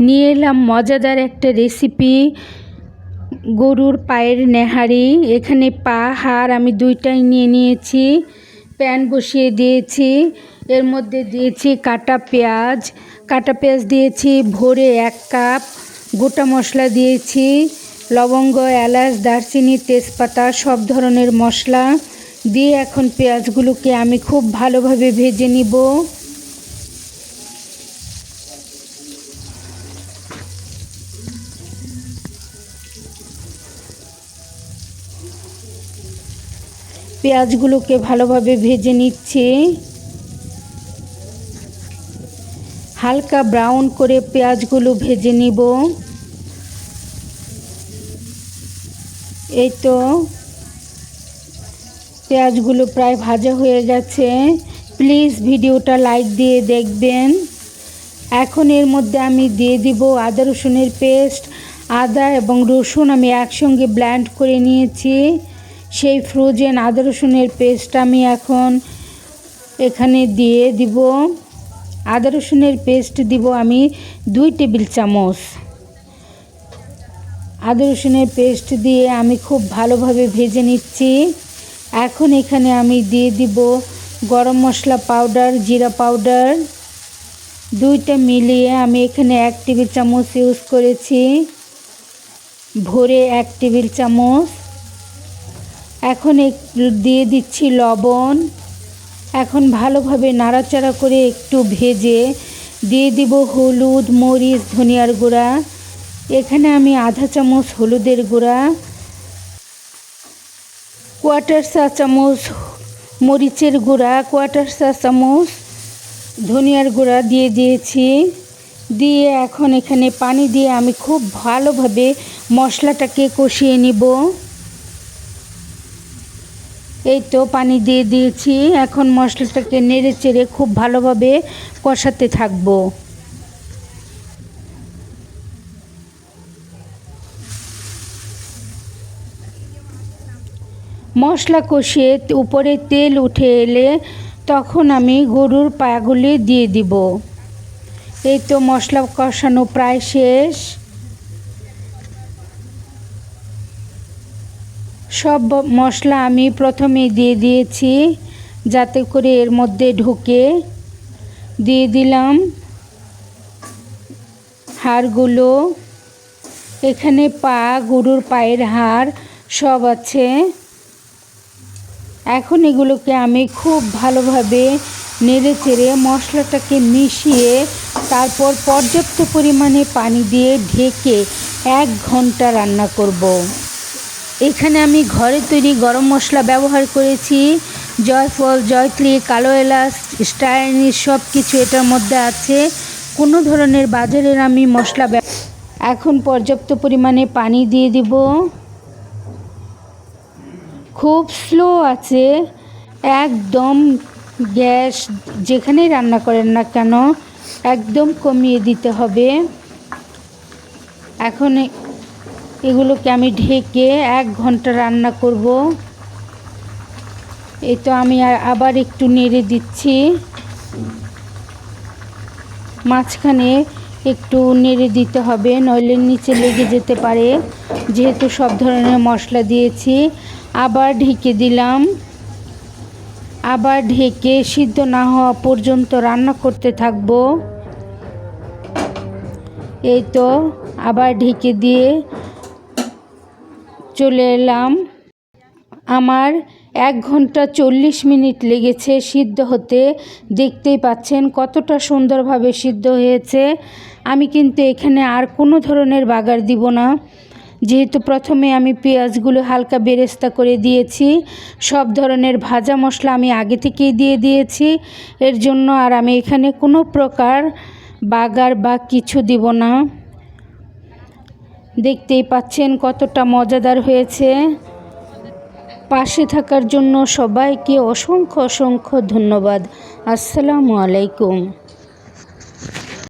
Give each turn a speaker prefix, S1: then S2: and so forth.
S1: নিয়ে এলাম মজাদার একটা রেসিপি গরুর পায়ের নেহারি। এখানে পা, হাড় আমি দুইটাই নিয়ে নিয়েছি, প্যান বসিয়ে দিয়েছি, এর মধ্যে দিয়েছি কাটা পেঁয়াজ। কাটা পেঁয়াজ দিয়েছি, ভরে এক কাপ, গোটা মশলা দিয়েছি, লবঙ্গ, এলাচ, দারচিনি, তেজপাতা, সব ধরনের মশলা। দিয়ে এখন পেঁয়াজগুলোকে আমি খুব ভালোভাবে ভেজে নিব। পেঁয়াজগুলোকে ভালোভাবে ভেজে নিচ্ছি। হালকা ব্রাউন করে পেঁয়াজগুলো ভেজে নিব। এই তো পেঁয়াজগুলো প্রায় ভাজা হয়ে গেছে। প্লিজ ভিডিওটা লাইক দিয়ে দেখবেন। এখন এর মধ্যে আমি দিয়ে দিব আদা রসুনের পেস্ট আদা এবং রসুন আমি একসঙ্গে ব্ল্যান্ড করে নিয়েছি। সেই ফ্রোজেন আদা রসুনের পেস্ট আমি এখন এখানে দিয়ে দিব। আদা রসুনের পেস্ট দিব আমি দুই টেবিল চামচ। আদা রসুনের পেস্ট দিয়ে আমি খুব ভালোভাবে ভেজে নিচ্ছি। এখন এখানে আমি দিয়ে দিব গরম মশলা পাউডার জিরা পাউডার দুইটা মিলিয়ে আমি এখানে এক টেবিল চামচ ইউজ করেছি। ভরে এক টেবিল চামচ। এখন দিয়ে দিচ্ছি লবণ। এখন ভালোভাবে নাড়াচাড়া করে একটু ভেজে দিয়ে দিব হলুদ, মরিচ, ধনিয়ার গুঁড়া। এখানে আমি আধা চামচ হলুদের গুঁড়া, কোয়ার্টার চা চামচ, মরিচের গুঁড়া, কোয়ার্টার চা চামচ, ধনিয়ার গুঁড়া দিয়ে দিয়েছি। দিয়ে এখন এখানে পানি দিয়ে আমি খুব ভালোভাবে মশলাটাকে কষিয়ে নিব। এই তো পানি দিয়ে দিয়েছি। এখন মশলাটাকে নেড়ে চেড়ে খুব ভালোভাবে কষাতে থাকব। মশলা কষিয়ে উপরে তেল উঠে এলে তখন আমি গরুর পায়াগুলি দিয়ে দিব। এই তো মশলা কষানো প্রায় শেষ। সব মশলা আমি প্রথমে দিয়ে দিয়েছি, যাতে করে এর মধ্যে ঢুকে। দিয়ে দিলাম হাড়গুলো। এখানে পা, গরুর পায়ের হাড় সব আছে। এখন এগুলোকে আমি খুব ভালোভাবে নেড়ে চেড়ে মশলাটাকে মিশিয়ে তারপর পর্যাপ্ত পরিমাণে পানি দিয়ে ঢেকে এক ঘণ্টা রান্না করব। এখানে আমি ঘরে তৈরি গরম মশলা ব্যবহার করেছি। জয়ফল জয়ত্রী কালো এলাচ স্টাইনিস সব কিছু এটার মধ্যে আছে। কোনো ধরনের বাজারের আমি মশলা এখন পর্যাপ্ত পরিমাণে পানি দিয়ে দিব। খুব স্লো আছে। একদম গ্যাস যেখানেই রান্না করেন না কেন, একদম কমিয়ে দিতে হবে। এখন এগুলোকে আমি ঢেকে এক ঘণ্টা রান্না করব। এই তো আমি আবার একটু নেড়ে দিচ্ছি। মাঝখানে একটু নেড়ে দিতে হবে, নইলে নিচে লেগে যেতে পারে। যেহেতু সব ধরনের মশলা দিয়েছি, আবার ঢেকে দিলাম। আবার ঢেকে সিদ্ধ না হওয়া পর্যন্ত রান্না করতে থাকব। এই তো আবার ঢেকে দিয়ে চলে এলাম। আমার এক ঘণ্টা চল্লিশ মিনিট লেগেছে সিদ্ধ হতে। দেখতেই পাচ্ছেন কতটা সুন্দরভাবে সিদ্ধ হয়েছে। আমি কিন্তু এখানে আর কোনো ধরনের বাগার দিব না। যেহেতু প্রথমে আমি পেঁয়াজগুলো হালকা বেরেস্তা করে দিয়েছি। সব ধরনের ভাজা মশলা আমি আগে থেকেই দিয়ে দিয়েছি। এর জন্য আর আমি এখানে কোনো প্রকার বাগার বা কিছু দিব না। দেখতেই পাচ্ছেন কতটা মজাদার হয়েছে। পাশে থাকার জন্য সবাইকে অসংখ্য অসংখ্য ধন্যবাদ। আসসালামু আলাইকুম।